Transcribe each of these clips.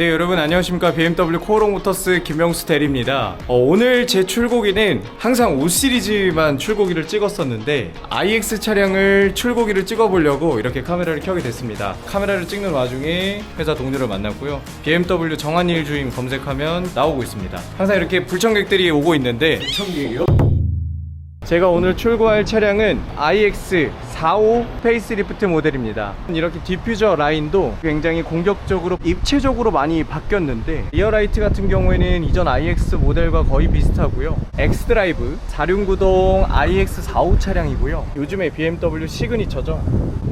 네 여러분 안녕하십니까. BMW 코오롱 모터스 김영수 대리입니다. 어, 오늘 제 출고기는 항상 5 시리즈만 출고기를 찍었었는데 iX 차량을 출고기를 찍어보려고 이렇게 카메라를 켜게 됐습니다. 카메라를 찍는 와중에 회사 동료를 만났고요. BMW 정한일 주임 검색하면 나오고 있습니다. 항상 이렇게 불청객들이 오고 있는데 불청객이요? 제가 오늘 출고할 차량은 iX 45 페이스리프트 모델입니다. 이렇게 디퓨저 라인도 굉장히 공격적으로 입체적으로 많이 바뀌었는데 리어라이트 같은 경우에는 이전 iX 모델과 거의 비슷하고요. 엑스드라이브 4륜구동 iX 45 차량이고요. 요즘에 BMW 시그니처죠.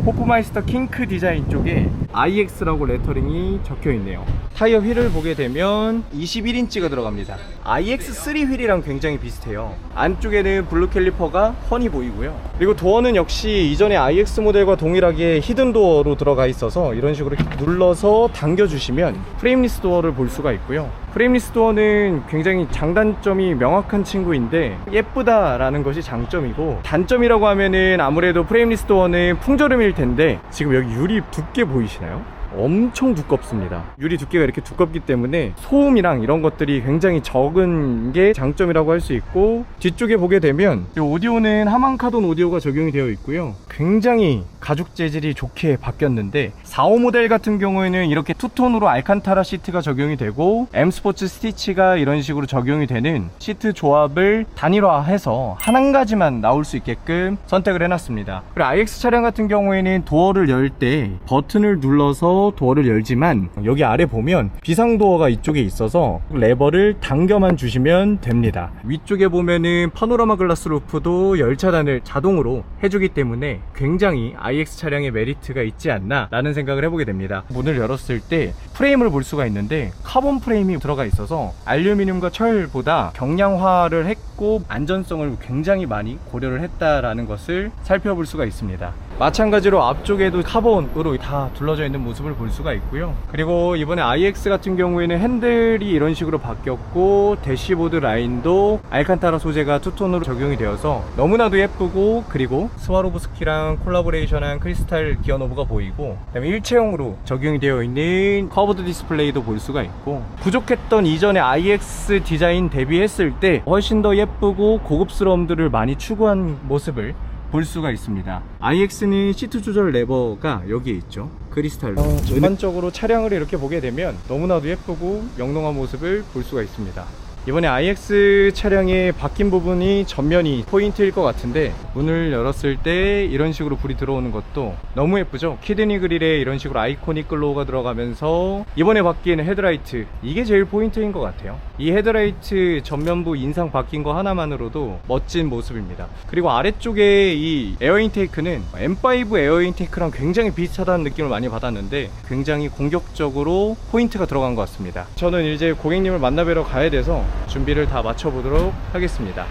호프마이스터 킹크 디자인 쪽에 iX라고 레터링이 적혀 있네요. 타이어 휠을 보게 되면 21인치가 들어갑니다. iX3 휠이랑 굉장히 비슷해요. 안쪽에는 블루 캘리퍼가 훤히 보이고요. 그리고 도어는 역시 이전의 iX 모델과 동일하게 히든 도어로 들어가 있어서 이런 식으로 눌러서 당겨주시면 프레임리스 도어를 볼 수가 있고요. 프레임리스 도어는 굉장히 장단점이 명확한 친구인데 예쁘다라는 것이 장점이고 단점이라고 하면은 아무래도 프레임리스 도어는 풍절음일 텐데 지금 여기 유리 두께 보이시나 요? 엄청 두껍습니다. 유리 두께가 이렇게 두껍기 때문에 소음이랑 이런 것들이 굉장히 적은 게 장점이라고 할 수 있고 뒤쪽에 보게 되면 이 오디오는 하만카돈 오디오가 적용이 되어 있고요. 굉장히 가죽 재질이 좋게 바뀌었는데 45 모델 같은 경우에는 이렇게 투톤으로 알칸타라 시트가 적용이 되고 M 스포츠 스티치가 이런 식으로 적용이 되는 시트 조합을 단일화해서 한한 가지만 나올 수 있게끔 선택을 해놨습니다. 그리고 iX 차량 같은 경우에는 도어를 열 때 버튼을 눌러서 도어를 열지만 여기 아래 보면 비상 도어가 이쪽에 있어서 레버를 당겨만 주시면 됩니다. 위쪽에 보면은 파노라마 글라스 루프도 열 차단을 자동으로 해주기 때문에 굉장히 iX 차량의 메리트가 있지 않나 라는 생각을 해보게 됩니다. 문을 열었을 때 프레임을 볼 수가 있는데 카본 프레임이 들어가 있어서 알루미늄과 철보다 경량화를 했고 안전성을 굉장히 많이 고려를 했다라는 것을 살펴볼 수가 있습니다. 마찬가지로 앞쪽에도 카본으로 다 둘러져 있는 모습을 볼 수가 있고요. 그리고 이번에 iX 같은 경우에는 핸들이 이런 식으로 바뀌었고 대시보드 라인도 알칸타라 소재가 투톤으로 적용이 되어서 너무나도 예쁘고 그리고 스와로브스키랑 콜라보레이션한 크리스탈 기어노브가 보이고 그다음에 일체형으로 적용이 되어 있는 커브드 디스플레이도 볼 수가 있고 부족했던 이전의 iX 디자인 대비했을 때 훨씬 더 예쁘고 고급스러움들을 많이 추구한 모습을 볼 수가 있습니다. iX는 시트 조절 레버가 여기에 있죠. 크리스탈로. 어, 전반적으로 차량을 이렇게 보게 되면 너무나도 예쁘고 영롱한 모습을 볼 수가 있습니다. 이번에 iX 차량의 바뀐 부분이 전면이 포인트일 것 같은데 문을 열었을 때 이런 식으로 불이 들어오는 것도 너무 예쁘죠? 키드니 그릴에 이런 식으로 아이코닉 글로우가 들어가면서 이번에 바뀐 헤드라이트 이게 제일 포인트인 것 같아요. 이 헤드라이트 전면부 인상 바뀐 거 하나만으로도 멋진 모습입니다. 그리고 아래쪽에 이 에어 인테이크는 M5 에어 인테이크랑 굉장히 비슷하다는 느낌을 많이 받았는데 굉장히 공격적으로 포인트가 들어간 것 같습니다. 저는 이제 고객님을 만나뵈러 가야 돼서 준비를 다 마쳐보도록 하겠습니다.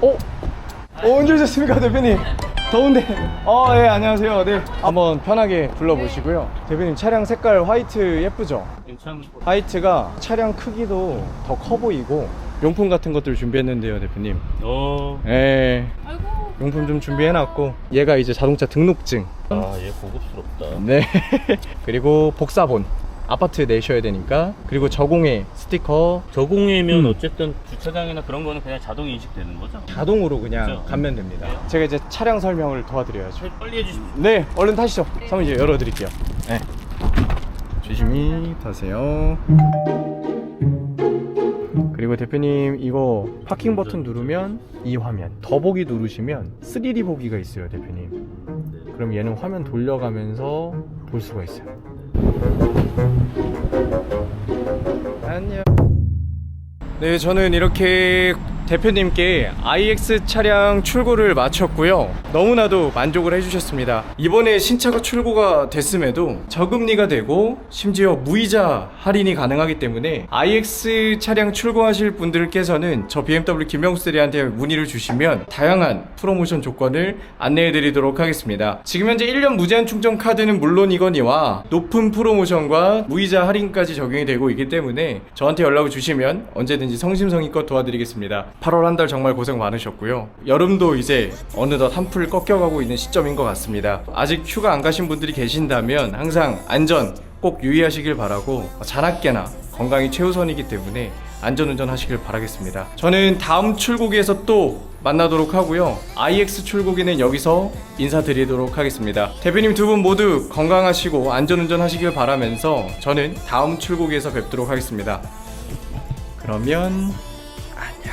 어? 어, 언제 오셨습니까, 대표님? 더운데. 어, 예, 안녕하세요. 네. 한번 편하게 불러보시고요. 대표님 차량 색깔 화이트 예쁘죠? 화이트가 차량 크기도 더 커 보이고 용품 같은 것들 준비했는데요, 대표님. 어. 예. 용품 좀 준비해놨고 얘가 이제 자동차 등록증. 아, 얘 고급스럽다. 네. 그리고 복사본. 아파트 내셔야 되니까. 그리고 저공해 스티커 저공이면 음. 어쨌든 주차장이나 그런 거는 그냥 자동 인식되는 거죠? 자동으로 그냥 그렇죠. 가면 됩니다. 제가 이제 차량 설명을 도와드려야죠. 빨리 해주십시오. 네, 얼른 타시죠. 그럼 이제 열어드릴게요. 네. 조심히 타세요. 그리고 대표님 이거 파킹 버튼 누르면 이 화면 더보기 누르시면 3D 보기가 있어요 대표님 그럼 얘는 화면 돌려가면서 볼 수가 있어요 안녕. 네, 저는 이렇게 대표님께 iX 차량 출고를 마쳤고요. 너무나도 만족을 해주셨습니다. 이번에 신차가 출고가 됐음에도 저금리가 되고 심지어 무이자 할인이 가능하기 때문에 iX 차량 출고하실 분들께서는 저 BMW 김영수 대리한테 문의를 주시면 다양한 프로모션 조건을 안내해 드리도록 하겠습니다. 지금 현재 1년 무제한 충전 카드는 물론이거니와 높은 프로모션과 무이자 할인까지 적용이 되고 있기 때문에 저한테 연락을 주시면 언제든지 성심성의껏 도와드리겠습니다. 8월 한 달 정말 고생 많으셨고요. 여름도 이제 어느덧 한풀 꺾여가고 있는 시점인 것 같습니다. 아직 휴가 안 가신 분들이 계신다면 항상 안전 꼭 유의하시길 바라고 자나깨나 건강이 최우선이기 때문에 안전운전 하시길 바라겠습니다. 저는 다음 출고기에서 또 만나도록 하고요. IX 출고기는 여기서 인사드리도록 하겠습니다. 대표님 두 분 모두 건강하시고 안전운전 하시길 바라면서 저는 다음 출고기에서 뵙도록 하겠습니다. 그러면 be